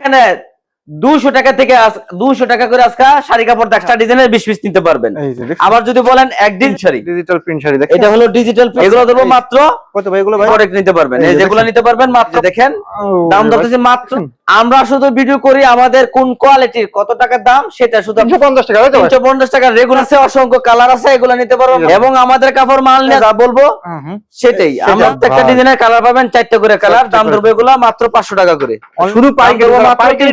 এখানে দুশো টাকা থেকে দুশো টাকা করে আজকে শাড়ি কাপড় একটা ডিজাইনের বিশ পিস নিতে পারবেন। আবার যদি বলেন একদিন শাড়ি। ডিজিটাল প্রিন্ট শাড়ি এটা হলো ডিজিটাল এগুলো ধরবো মাত্র কত ভাই এগুলো ভাই? নিতে পারবেন। যেগুলো নিতে পারবেন মাত্র। দেখেন। দাম ধরতেছি মাত্র আমরা শুধু ভিডিও করি আমাদের কোন কোয়ালিটির কত টাকার দাম সেটা শুধু পঞ্চাশ টাকা? তিনশো পঞ্চাশ রেগুলার আছে অসংখ্য কালার আছে এগুলো নিতে পারবেন এই যে- এবং আমাদের কাপড় মাল নিয়ে যা বলব। সেটাই। সেটা আমরা একটা ডিজাইনের কালার পাবেন চারটে করে কালার দাম। ধরবে এগুলো মাত্র পাঁচশো টাকা করে। শুধু পাইকারি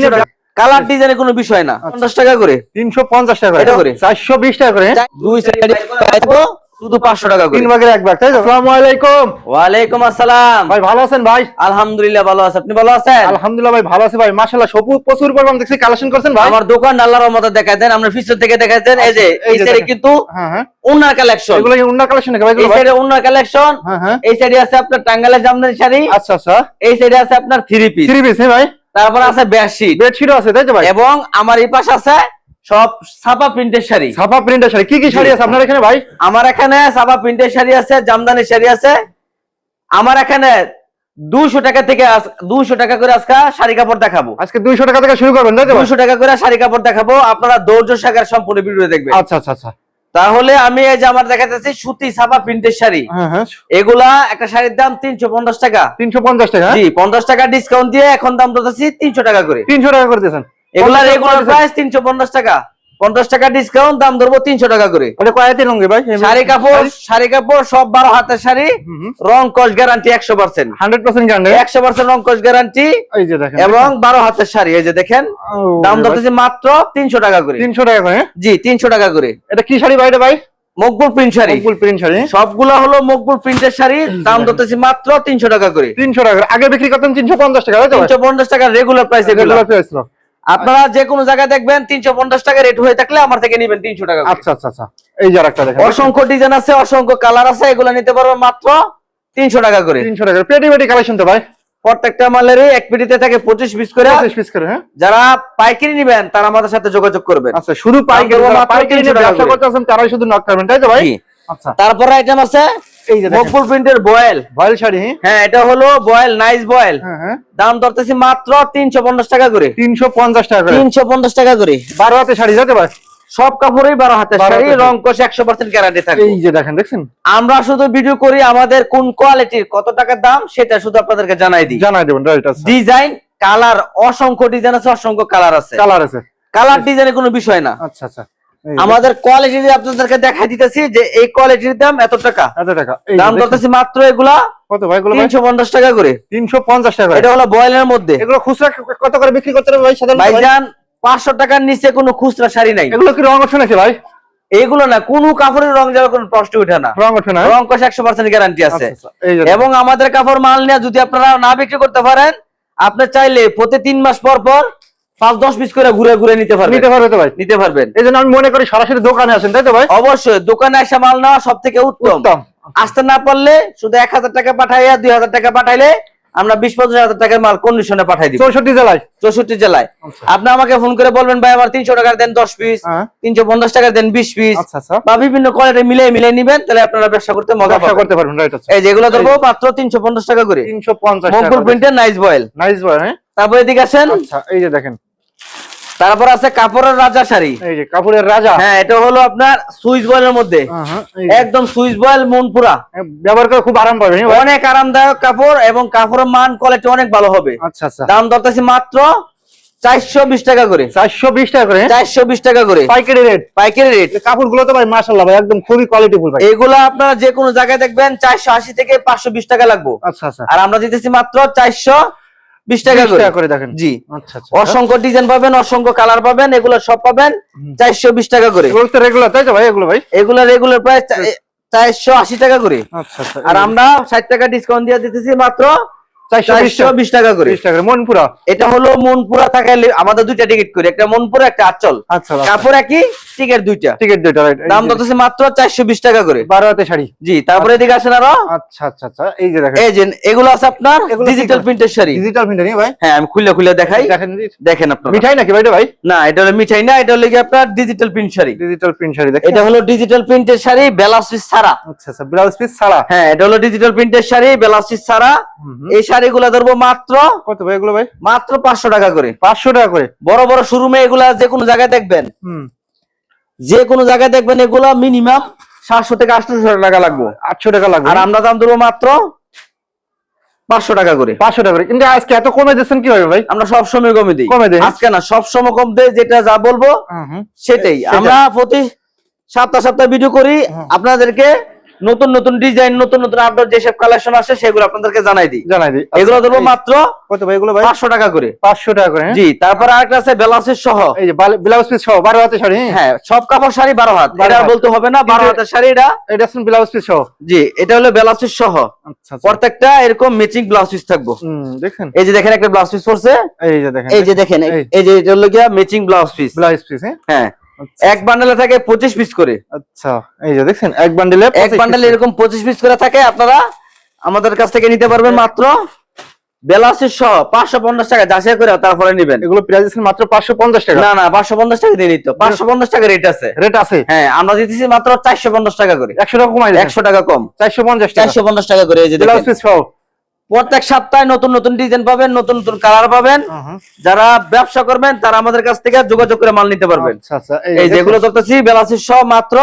কালার ডিজাইনের কোনো বিষয় না। পঞ্চাশ টাকা করে। তিনশো পঞ্চাশ টাকা করে। চারশো বিশ টাকা করে। দুই শুধু পাঁচশো টাকা করে। তিন ভাগের এক ভাগ তাই তো? আসসালামু আলাইকুম। ওয়ালাইকুম আসসালাম। ভাই ভালো আছেন ভাই? আলহামদুলিল্লাহ ভালো আছে। আপনি ভালো আছেন? আলহামদুলিল্লাহ ভাই ভালো আছে ভাই। মাশাআল্লাহ সবু প্রচুর পরিমাণ দেখছি কালেকশন করছেন ভাই। আমার দোকান আল্লাহর মতো দেখাই দেন আমরা ফিচার থেকে দেখাই দেন এই যে এই এই সাইডে কিন্তু হ্যাঁ হ্যাঁ। কালেকশন। এগুলো কি কালেকশন ভাই এই সাইডে কালেকশন। হ্যাঁ হ্যাঁ। এই সাইডে আছে আপনার টাঙ্গালের জামদানি শাড়ি। আচ্ছা আচ্ছা। এই সাইডে আছে আপনার থ্রি পিস থ্রি পিস হ্যাঁ ভাই। তারপর আছে বেডশিট বেডশিটও আছে তাই তো ভাই? এবং আমার এই পাশে আছে সব ছাপা প্রিন্টের শাড়ি। ছাপা প্রিন্টের শাড়ি। কি কি শাড়ি আছে আপনার এখানে ভাই? আমার এখানে ছাপা প্রিন্টের শাড়ি আছে জামদানি শাড়ি আছে। আমার এখানে দুশো টাকা থেকে দুশো টাকা করে আজকে শাড়ি কাপড় দেখাবো। আজকে দুইশো টাকা থেকে শুরু করবেন তাই তো ভাই? দুশো টাকা করে শাড়ি কাপড় দেখাবো আপনারা ধৈর্য সাগর সম্পূর্ণ ভিডিও দেখবেন। আচ্ছা আচ্ছা আচ্ছা। তাহলে আমি এই যে আমার দেখাতেছি সুতি ছাপা প্রিন্টের শাড়ি। হ্যাঁ হ্যাঁ। এগুলা একটা শাড়ির দাম তিনশো পঞ্চাশ টাকা। তিনশো পঞ্চাশ টাকা জি পঞ্চাশ টাকা ডিসকাউন্ট দিয়ে এখন দাম দিতেছি তিনশো টাকা করে। তিনশো টাকা করে দিয়েছেন। এগুলা 50 রেগুলার প্রাইস তিনশো পঞ্চাশ টাকা। পঞ্চাশ টাকা ডিসকাউন্ট দাম ধরবো তিনশো টাকা করে। ওটা কয়াতে লঙ্গি ভাই? শাড়ি কাপড় শাড়ি? কাপড় সব বারো হাতের শাড়ি। রং কস গ্যারান্টি একশো পার্সেন্ট হান্ড্রেড পার্সেন্ট গ্যারান্টি একশো পার্সেন্ট রং কস গ্যারান্টি এই যে দেখেন এবং বারো হাতের শাড়ি এই যে দেখেন। দাম ধরতেছি মাত্র তিনশো টাকা করে। তিনশো টাকা করে হ্যাঁ? জি তিনশো টাকা করে। এটা কি শাড়ি ভাই এটা ভাই? Maqbool print sari. Full print sari. সবগুলা হলো মকবুল প্রিন্টের শাড়ি দাম ধরতেছি মাত্র তিনশো টাকা করে। তিনশো টাকা করে। আগে বিক্রি তিনশো পঞ্চাশ টাকা তাই তো ভাই? তিনশো পঞ্চাশ টাকা রেগুলার প্রাইস price ছিল। আপনারা যে কোনো জায়গায় দেখবেন তিনশো পঞ্চাশ টাকা রেট হয়ে থাকলে আমার থেকে নিবেন তিনশো টাকা আচ্ছা আচ্ছা আচ্ছা। এই যে আরেকটা দেখেন। অসংখ্য ডিজাইন আছে অসংখ্য কালার আছে এগুলো নিতে পারবেন মাত্র তিনশো টাকা করে। তিনশো টাকা পেটি পেটি কালেকশন তো ভাই। প্রত্যেকটা মালেরই এক পিটিতে থাকে পঁচিশ পিস করে। পঁচিশ পিস করে হ্যাঁ? যারা পাইকারি নিবেন তারা আমাদের সাথে যোগাযোগ করবেন। আচ্ছা শুধু পাইকারি দাম দেবো যারা পাইকারি 300 নিয়ে টাকা ব্যবসা করে। করতে আছেন তারাই শুধু নক করবেন তাই তো ভাই। আচ্ছা। তারপরে আইটেম আছে এই যে মকবুল প্রিন্টের বয়েল ভয়েল শাড়ি হ্যাঁ? এটা হলো বয়েল নাইস বয়েল। দাম ধরতেছি মাত্র তিনশো পঞ্চাশ টাকা করে। তিনশো পঞ্চাশ টাকা করে। তিনশো পঞ্চাশ টাকা করে। বারো হাতে শাড়ি যাতে ভাই সব কাপড়ই বারো হাতের শাড়ি রং কোষ একশো পার্সেন্ট গ্যারান্টি থাকবে। এই যে দেখেন দেখছেন? আমরা শুধু ভিডিও করি আমাদের কোন কোয়ালিটির কত টাকার দাম সেটা শুধু আপনাদেরকে জানাই দিই। জানাই দেবেন ডিজাইন কালার অসংখ্য ডিজাইন আছে অসংখ্য কালার আছে। কালার আছে। কালার ডিজাইনের কোনো বিষয় না। আচ্ছা আচ্ছা। আমাদের কোয়ালিটি আপনাদেরকে দেখাই দিতেছি যে এই কোয়ালিটির দাম এত টাকা। এত টাকা। দাম। ধরতেছি মাত্র এগুলা কত ভাই এগুলো ভাই? তিনশো পঞ্চাশ টাকা করে। তিনশো পঞ্চাশ টাকা করে। এটা হলো বয়েলের মধ্যে। এগুলো খুচরা কত করে বিক্রি করতে হবে ভাই সাধারণত? ভাই? ভাইজান পাঁচশো টাকার নিচে কোনো খুচরা শাড়ি নাই। এগুলো কি রং ওঠে নাকি ভাই? এগুলো না কোনো কাপড়ের রং যাওয়ার কোনো প্রশ্ন উঠে না। রং ওঠে না রং কষ একশো পার্সেন্ট গ্যারান্টি আছে। আচ্ছা, আচ্ছা, এবং আমাদের কাপড় মাল নিয়ে যদি আপনারা না বিক্রি করতে পারেন আপনি চাইলে প্রতি তিন মাস পর পর পাঁচ দশ পিস করে ঘুরে ঘুরে নিতে পারবেন। নিতে পারবে তো ভাই। নিতে পারবেন। এই জন্য আমি মনে করি সরাসরি দোকানে আছেন তাই তো ভাই? অবশ্যই দোকানে এসে মাল নেওয়া সব থেকে উত্তম। আসতে না পারলে শুধু এক হাজার টাকা পাঠাইয়া দুই হাজার টাকা পাঠাইলে আমরা বিশ পঞ্চাশ হাজার টাকার মাল কন্ডিশনে পাঠাই দিব। চৌষট্টি জেলায়। চৌষট্টি জেলায়। আচ্ছা। আপনি আমাকে ফোন করে বলবেন ভাই আমার তিনশো টাকার দেন দশ পিস হ্যাঁ। তিনশো পঞ্চাশ টাকার দেন বিশ পিস আচ্ছা আচ্ছা। বা বিভিন্ন কোয়ালিটি মিলিয়ে মিলিয়ে নিবেন তাহলে আপনারা ব্যবসা করতে মজা ব্যবসা করতে পারবেন এই যেগুলো ধরবো মাত্র তিনশো পঞ্চাশ টাকা করে। তিনশো পঞ্চাশ প্রিন্টের নাইস বয়েল নাইস ভাই হ্যাঁ? তারপরে এদিকে আসেন। আচ্ছা এই যে দেখেন। তারপর আছে কাপড়ের রাজা শাড়ি। এই যে কাপড়ের রাজা। হ্যাঁ এটা হলো আপনার সুইচ বয়েলের মধ্যে। একদম সুইচ বয়েল মনপুরা। ব্যবহার করে খুব আরাম পাবেন অনেক আরামদায়ক কাপড় এবং কাপড়ের মান কোয়ালিটি অনেক ভালো হবে। আচ্ছা আচ্ছা। দাম দরতেছি মাত্র চারশো বিশ টাকা করে। চারশো বিশ টাকা করে? চারশো বিশ টাকা করে। পাইকারি রেট পাইকারি রেট কাপড়গুলো তো ভাই মাশাল্লাহ ভাই একদম খুবই কোয়ালিটি ফুল ভাই। এগুলা আপনারা যে কোনো জায়গায় দেখবেন চারশো আশি থেকে পাঁচশো বিশ টাকা লাগবে। আচ্ছা আচ্ছা। আর আমরা দিতেছি মাত্র চারশো বিশ টাকা করে। দেখেন। জি। আচ্ছা আচ্ছা। অসংখ্য ডিজাইন পাবেন অসংখ্য কালার পাবেন এগুলো সব পাবেন চারশো বিশ টাকা করে। রেগুলার তাই তো ভাই এগুলো ভাই? এগুলো রেগুলার প্রাইস চারশো আশি টাকা করে। আচ্ছা আর আমরা ষাট টাকা ডিসকাউন্ট দিয়ে দিতেছি মাত্র চারশো চারশো বিশ টাকা। করে। বিশ টাকা মনপুরা। এটা হলো মনপুরা থাকালে আমাদের দুইটা টিকিট করে। একটা মনপুরা একটা আচল আচ্ছা কাপড় একই টিকিট দুইটা। টিকিট দুইটা দাম দরতেছে মাত্র চারশো বিশ টাকা করে। বারো হাতে শাড়ি। জি তারপরে এদিকে আসেন আরও। আচ্ছা আচ্ছা আচ্ছা এই যে দেখেন। এই যে এগুলো আছে আপনার ডিজিটাল প্রিন্টের শাড়ি। ডিজিটাল প্রিন্টার ভাই? হ্যাঁ আমি খুলে খুলে দেখাই। দেখেন দেখেন আপনারা। মিঠাই নাকি ভাই এটা ভাই? না এটা হলো মিঠাই না এটা হলো কি আপনার digital print sari. Digital print sari দেখেন। এটা হলো ডিজিটাল প্রিন্টের শাড়ি ব্লাউজ পিস ছাড়া। আচ্ছা আচ্ছা ব্লাউজ পিস ছাড়া। হ্যাঁ এটা হলো ডিজিটাল প্রিন্টের শাড়ি ব্লাউজ পিস ছাড়া। এই শাড়িগুলো ধরবো মাত্র কত ভাই এগুলো ভাই? মাত্র পাঁচশো টাকা করে। পাঁচশো টাকা করে? বড় বড় শোরুমে এগুলা যে কোনো জায়গায় দেখবেন। যে কোনো জায়গায় দেখবেন এগুলা মিনিমাম সাতশো থেকে আটশো টাকা লাগবে। আটশো টাকা লাগবে? আর আমরা দাম দেবো মাত্র পাঁচশো টাকা করে। পাঁচশো টাকা করে। কিন্তু আজকে এত কমে দিচ্ছেন ভাই? আমরা সব সময় কমে দিই। কমে দেন? আজকে না সব সময় কম দেয় যেটা যা বলব। সেটাই। আমরা প্রতি সপ্তাহ সপ্তাহ ভিডিও করি। আপনাদেরকে নতুন নতুন ডিজাইন নতুন নতুন আপডেট যেসব কালেকশন আসে সেগুলো আপনাদেরকে জানাই দিই। জানাই দিই। এগুলো দেবো এই- মাত্র কত ভাই এগুলো ভাই? পাঁচশো টাকা করে। পাঁচশো টাকা করে হ্যাঁ? জি তারপরে আরেকটা আছে বেলাসের সহ। এই যে ব্লাউজ পিস সহ বারো হাতে শাড়ি হ্যাঁ? হ্যাঁ সব কাপড় শাড়ি বারো হাত। বারো এটা বলতে হবে না বারো কিন্তু- হাতের শাড়ি এটা। এটা হচ্ছে ব্লাউজ পিস সহ? জি এটা হলো বেলাসের সহ। আচ্ছা আচ্ছা। প্রত্যেকটা এরকম ম্যাচিং ব্লাউজ পিস থাকব। দেখেন। এই যে দেখেন একটা ব্লাউজ পিস পড়ছে। এই যে দেখেন এই যে দেখেন। এই- যে এটা হলো গিয়া matching blouse piece blouse piece হ্যাঁ? হ্যাঁ। আচ্ছা, এক বান্ডেলে থাকে পঁচিশ পিস করে। আচ্ছা এই যে দেখছেন এক বান্ডিলে এক বান্ডেলে এরকম পঁচিশ পিস করে থাকে আপনারা আমাদের কাছ থেকে নিতে পারবেন মাত্র বেলাসের সহ পাঁচশো পঞ্চাশ টাকা যাচাই করে তারপরে নিবেন। এগুলো প্রাইস মাত্র পাঁচশো পঞ্চাশ টাকা। না না পাঁচশো পঞ্চাশ টাকা দিয়ে নিত। পাঁচশো পঞ্চাশ টাকা রেট আছে। রেট আছে? হ্যাঁ আমরা দিতেছি মাত্র চারশো পঞ্চাশ টাকা করে। একশো টাকা কমাই একশো টাকা কম। চারশো পঞ্চাশ টাকা। চারশো পঞ্চাশ টাকা করে এই যে ব্লাউজ পিস সহ। প্রত্যেক সপ্তাহে নতুন নতুন ডিজাইন পাবেন নতুন নতুন কালার পাবেন। যারা ব্যবসা করবেন তারা আমাদের কাছ থেকে যোগাযোগ করে মাল নিতে পারবেন। আচ্ছা আচ্ছা এই যেগুলো চলতেছি বেলাসির সহ মাত্র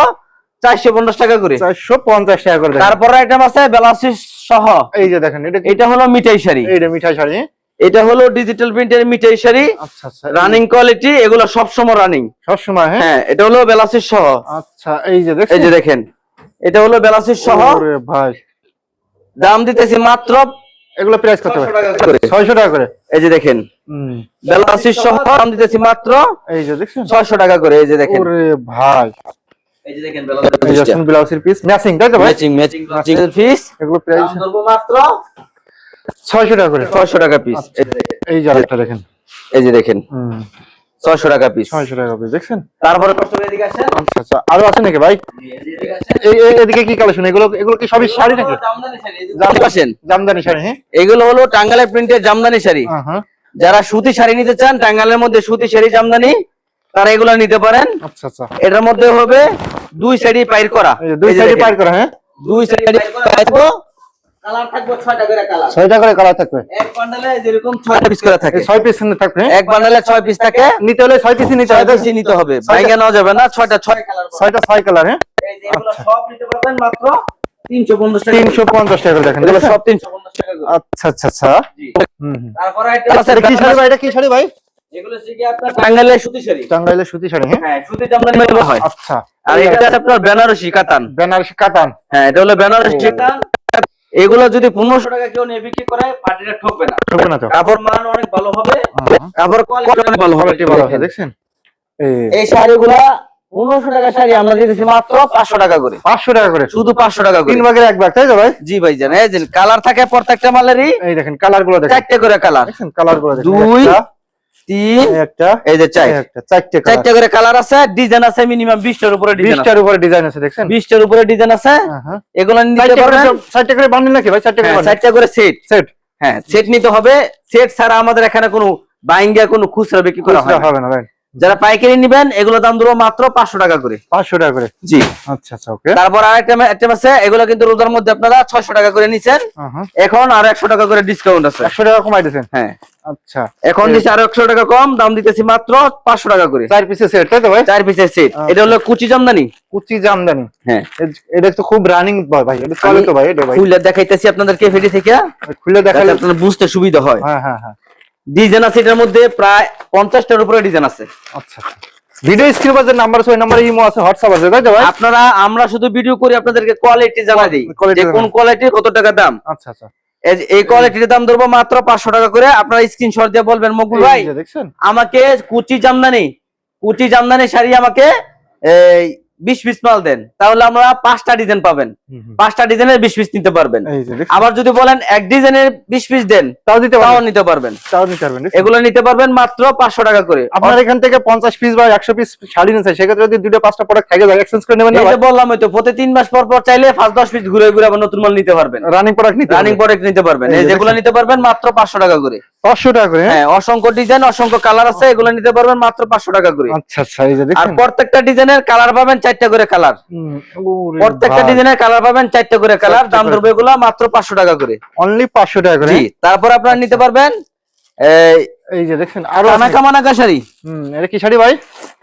চারশো পঞ্চাশ টাকা করে। চারশো পঞ্চাশ টাকা করে দেখেন। তারপরে আইটেম আছে বেলাসির সহ। এই যে দেখেন এটা হলো মিঠাই শাড়ি। এইটা মিঠাই শাড়ি? এটা হলো ডিজিটাল প্রিন্টের মিঠাই শাড়ি। আচ্ছা আচ্ছা রানিং কোয়ালিটি এগুলো সবসময় রানিং সবসময় হ্যাঁ? হ্যাঁ এটা হলো বেলাসির সহ। আচ্ছা এই যে এই যে দেখেন এটা হলো বেলাসির সহ। ভাই। দাম দিতেছি মাত্র এগুলো প্রাইস কত করে। ছয়শো টাকা করে। এই যে দেখেন বেলাসির সহ দাম দিতেছি মাত্র এই যে দেখছেন? ছয়শো টাকা করে এই যে দেখেন। ওরে ভাই। এই যে দেখেন বেলাসির পিস ম্যাচিং তাই তো ভাই? ম্যাচিং ম্যাচিং পিস এগুলো প্রাইস ধরবো মাত্র ছয়শো টাকা করে। ছয়শো টাকা পিস আচ্ছা। এই যে আরেকটা দেখেন। এই যে দেখেন। হুম। ছয়শো টাকা পিস ছয়শো টাকা করে দেখছেন? তারপরে এদিকে আসেন। আচ্ছা আচ্ছা আরও আছে নাকি ভাই? এদিকে আসেন। এই এই- এদিকে কি কালেকশন? এগুলো এগুলো কি সবই শাড়ি নাকি? জামদানি শাড়ি, শাড়ি হ্যাঁ? এগুলো হলো টাঙ্গালের প্রিন্টের জামদানি শাড়ি। যারা সুতি শাড়ি নিতে চান টাঙ্গালের মধ্যে সুতি শাড়ি জামদানি তারা এগুলো নিতে পারেন। আচ্ছা আচ্ছা। এটার মধ্যে হবে দুই সাইডই পাইর করা। দুই দেখেন। পার করা হ্যাঁ? দুই সাইডে পাইরবো কালার থাকবে ছয়টা করে কালার। ছয়টা করে কালার থাকবে। এক বান্ডালে যেরকম ছয়টা পিস করে থাকে। এই পিস থাকবে। হ্যাঁ? এক বান্ডালে ছয় পিস থাকে। নিতে হলে ছয় পিসই নিতে হবে। পিসই নিতে হবে। বাইকে নেওয়া যাবে না ছয়টা ছয় কালার ছয়টা ছয় কালার হ্যাঁ? এই যে এগুলো সব নিতে পারবেন মাত্র তিনশো পঞ্চাশ টাকা তিনশো পঞ্চাশ টাকা দেখেন এগুলো সব তিনশো পঞ্চাশ টাকা আচ্ছা আচ্ছা আচ্ছা। তারপরে এটা কি শাড়ি ভাই? এটা কি শাড়ি ভাই? এগুলো হচ্ছে আপনার টাঙ্গাইলের সুতি শাড়ি। টাঙ্গাইলের সুতি শাড়ি হ্যাঁ? হ্যাঁ সুতি জামদানি বলা হয়। আচ্ছা। আর এটা আপনার বেনারসি কাতান। বেনারসি কাতান। হ্যাঁ এটা হলো বেনারসি কাতান। এগুলো যদি পনেরোশো টাকা কেউ নিয়ে বিক্রি করে পার্টিটা ঠকবে না। ঠকবে না কাপড় মান অনেক ভালো হবে হ্যাঁ। কাপড় কোয়ালিটি অনেক ভালো হবে দেখছেন? এই শাড়িগুলা পনেরোশো টাকা শাড়ি আমরা দিতেছি মাত্র পাঁচশো টাকা করে। পাঁচশো টাকা করে? শুধু পাঁচশো টাকা করে। তিন ভাগের এক ভাগ তাই তো ভাই? জি ভাই জান এই যে কালার থাকে প্রত্যেকটা মালেরই। এই দেখেন কালারগুলো দেখেন। চারটে করে কালার কালারগুলো দুই, তিন একটা এই যে চার। একটা চারটে চারটে করে কালার আছে ডিজাইন আছে মিনিমাম বিশটার উপরে ডিজাইন উপরে ডিজাইন আছে দেখছেন? উপরে ডিজাইন আছে। হ্যাঁ, হ্যাঁ। এগুলো নিতে করে পারবেন? চারটে করে বান্ডিল নাকি ভাই? চারটে করে হ্যাঁ, বান্ডিল চারটে করে সেট সেট হ্যাঁ সেট নিতে হবে। সেট ছাড়া আমাদের এখানে কোনো বাইঙ্গা কোনো খুচরা বিক্রি করা হয় হবে না ভাই যারা পাইকারি নিবেন এগুলো দাম দেবো মাত্র পাঁচশো টাকা করে। পাঁচশো টাকা করে। জি। আচ্ছা আচ্ছা ওকে। তারপর আরেকটা আইটেম আছে এগুলো কিন্তু রোজার মধ্যে আপনারা ছয়শো টাকা করে নিচ্ছেন এখন আর একশো টাকা করে ডিসকাউন্ট আছে। একশো টাকা কমাই দিচ্ছেন হ্যাঁ। আচ্ছা। এখন দিচ্ছে আরও একশো টাকা কম দাম দিতেছি মাত্র পাঁচশো টাকা করে। চার পিসের সেট তাই তো ভাই? চার পিসের সেট আচ্ছা। এটা হলো কুচি জামদানি। কুচি জামদানি। হ্যাঁ। এটা তো খুব রানিং ভাই এটা চলে তো ভাই এটা ভাই। খুলে দেখাইতেছি আপনাদেরকে ফেটি থেকে। খুলে দেখালে আপনাদের বুঝতে সুবিধা হয়। হ্যাঁ হ্যাঁ হ্যাঁ। ডিজাইন আছে এটার মধ্যে প্রায় পঞ্চাশটার উপরে ডিজাইন আছে। আচ্ছা ভিডিও স্ক্রিন নাম্বার ওই নাম্বারে ইমো আছে হোয়াটসঅ্যাপ আছে তাই তো ভাই? আপনারা আমরা শুধু ভিডিও করি আপনাদেরকে কোয়ালিটি জানা দিই। যে কোন কোয়ালিটি কত টাকা দাম। আচ্ছা আচ্ছা। এই কোয়ালিটির দাম ধরবো মাত্র পাঁচশো টাকা করে। আপনারা স্ক্রিনশট দিয়ে বলবেন মকুল ভাই এই যে দেখছেন? আমাকে কুচি জামদানি কুচি জামদানি শাড়ি আমাকে এই বিশ পিস মাল দেন তাহলে আমরা পাঁচটা ডিজাইন পাবেন। পাঁচটা ডিজাইনের বিশ পিস নিতে পারবেন। আবার যদি বলেন এক ডিজাইনের বিশ পিস দেন তাও দিতে তাও নিতে পারবেন। তাও নিতে পারবেন এগুলো নিতে পারবেন মাত্র পাঁচশো টাকা করে। আপনার এখান থেকে পঞ্চাশ পিস বা একশো পিস শাড়ি নিচ্ছে সেক্ষেত্রে যদি দুটো পাঁচটা প্রোডাক্ট থাকে যায় এক্সচেঞ্জ করে নেবেন যে বললাম হয়তো প্রতি তিন মাস পর পর চাইলে পাঁচ দশ পিস ঘুরে ঘুরে আবার নতুন মাল নিতে পারবেন। রানিং প্রোডাক্ট নিতে রানিং। প্রোডাক্ট নিতে পারবেন। এই যেগুলো নিতে পারবেন মাত্র পাঁচশো টাকা করে। পাঁচশো টাকা করে হ্যাঁ? হ্যাঁ অসংখ্য ডিজাইন অসংখ্য কালার আছে এগুলো নিতে পারবেন মাত্র পাঁচশো টাকা করে। আচ্ছা আচ্ছা আর প্রত্যেকটা ডিজাইনের কালার পাবেন চারটা করে কালার প্রত্যেকটা ডিজাইনের কালার পাবেন চারটা করে কালার দাম ধরবে এগুলো মাত্র পাঁচশো টাকা করে। অনলি পাঁচশো টাকা করে হ্যাঁ? তারপর আপনারা নিতে পারবেন এই এই যে দেখছেন আরও তানাকা মানাকা শাড়ি। হুম এটা কি শাড়ি ভাই?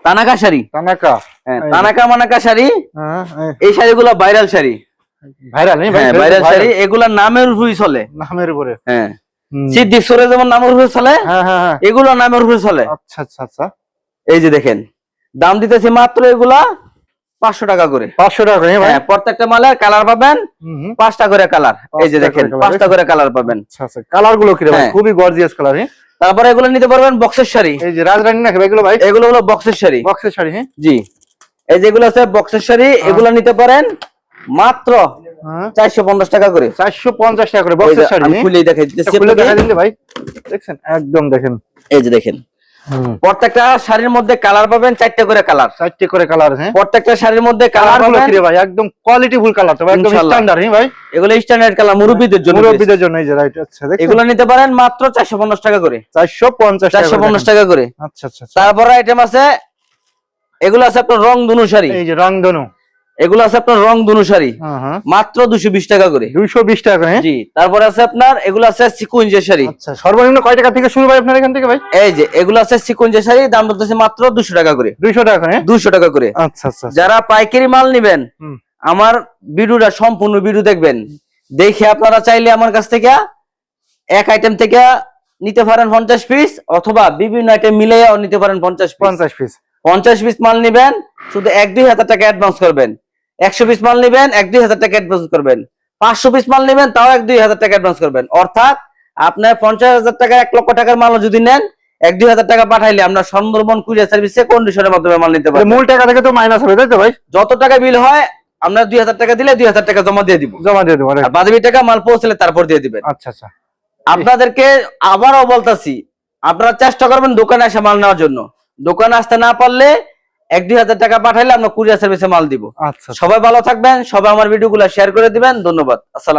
তানাকা শাড়ি। তানাকা। হ্যাঁ তানাকা মানাকা শাড়ি হ্যাঁ এই শাড়িগুলো ভাইরাল শাড়ি। ভাইরাল হ্যাঁ ভাইরাল শাড়ি এগুলা নামের উপরই চলে। নামের উপরে। হ্যাঁ। সিদ্দিক সরে যেমন নামের উপরে চলে? হ্যাঁ হ্যাঁ হ্যাঁ। এগুলো নামের উপরে চলে। আচ্ছা আচ্ছা আচ্ছা। এই যে দেখেন দাম দিতেছি মাত্র এগুলা পাঁচশো টাকা করে। পাঁচশো টাকা করে হ্যাঁ হ্যাঁ প্রত্যেকটা মালের কালার পাবেন। পাঁচটা করে কালার এই যে দেখেন পাঁচটা করে কালার পাবেন। আচ্ছা আচ্ছা কালারগুলো কি হ্যাঁ। খুবই গর্জিয়াস কালার হ্যাঁ তারপরে এগুলো নিতে পারবেন বক্সের শাড়ি। এই যে রাজরানী নাকি এগুলো ভাই? এগুলো হলো বক্সের শাড়ি। বক্সের শাড়ি হ্যাঁ জি। এই যেগুলো আছে বক্সের শাড়ি এগুলো নিতে পারেন মাত্র হ্যাঁ। চারশো পঞ্চাশ টাকা করে। চারশো পঞ্চাশ টাকা করে বক্সের শাড়ি হ্যাঁ? দেখাই দিতেছি খুলে দেখা ভাই দেখছেন? একদম দেখেন। এই যে দেখেন। প্রত্যেকটা শাড়ির মধ্যে কালার পাবেন চারটে করে কালার। চারটে করে কালার হ্যাঁ? প্রত্যেকটা শাড়ির মধ্যে কালার হলো গুলো কি রে ভাই? একদম কোয়ালিটি ফুল কালার তো একদম স্ট্যান্ডার্ড হ্যাঁ ভাই? এগুলো স্ট্যান্ডার্ড কালার মুরব্বীদের জন্য মুরব্বীদের জন্য এই যে রাইট আচ্ছা দেখুন এগুলো নিতে পারেন মাত্র চারশো পঞ্চাশ টাকা করে। চারশো পঞ্চাশ চারশো পঞ্চাশ টাকা করে। আচ্ছা আচ্ছা তারপর তারপরে আইটেম আছে এগুলো আছে আপনার রং ধনু শাড়ি। এই যে রংধনু। এগুলো আছে আপনার রং হ্যাঁ হ্যাঁ মাত্র দুশো বিশ টাকা করে। দুইশো বিশ টাকা হ্যাঁ? জি তারপরে আছে আপনার এগুলো আছে সিকুঞ্জের শাড়ি। আচ্ছা সর্বনিম্ন কয় টাকা থেকে শুরু ভাই আপনার এখান থেকে ভাই? এই যে এগুলো আছে সিকুঞ্জের শাড়ি দাম বলতেছে মাত্র দুশো টাকা করে। দুইশো টাকা হ্যাঁ? দুশো টাকা করে। আচ্ছা আচ্ছা আচ্ছা। যারা পাইকারি মাল নিবেন আমার ভিডিওটা সম্পূর্ণ ভিডিও দেখবেন। দেখে আপনারা চাইলে আমার কাছ থেকে এক আইটেম থেকে নিতে পারেন পঞ্চাশ পিস অথবা বিভিন্ন আইটেম মিলাইয়াও নিতে পারেন পঞ্চাশ পঞ্চাশ পিস পঞ্চাশ পিস মাল নিবেন শুধু এক দুই হাজার টাকা অ্যাডভান্স করবেন। একশো পিস মাল নিবেন এক দুই হাজার টাকা অ্যাডভান্স করবেন। পাঁচশো পিস মাল নিবেন তাও এক দুই হাজার টাকা অ্যাডভান্স করবেন। অর্থাৎ আপনার পঞ্চাশ হাজার টাকা এক লক্ষ টাকার মাল যদি নেন এক দুই হাজার টাকা পাঠাইলে আমরা সুন্দরবন কুরিয়ার সার্ভিসে কন্ডিশনের মাধ্যমে মাল নিতে পারব। মূল টাকা থেকে তো মাইনাস হবে তাই তো ভাই? যত টাকা বিল হয় আমরা দুই হাজার টাকা দিলে দুই হাজার টাকা জমা দিয়ে দিব। জমা দিয়ে দেবো আর বাদবি টাকা মাল পৌঁছলে তারপর দিয়ে দিবেন। আচ্ছা আচ্ছা। আপনাদেরকে আবারও বলতাছি আপনারা চেষ্টা করবেন দোকানে এসে মাল নেওয়ার জন্য। দোকানে আসতে না পারলে এক দুই হাজার টাকা পাঠাইলে আমরা কুরিয়ার সার্ভিসে মাল দিব। আচ্ছা। সবাই ভালো থাকবেন সবাই আমার ভিডিওগুলো শেয়ার করে দিবেন ধন্যবাদ। আসসালাম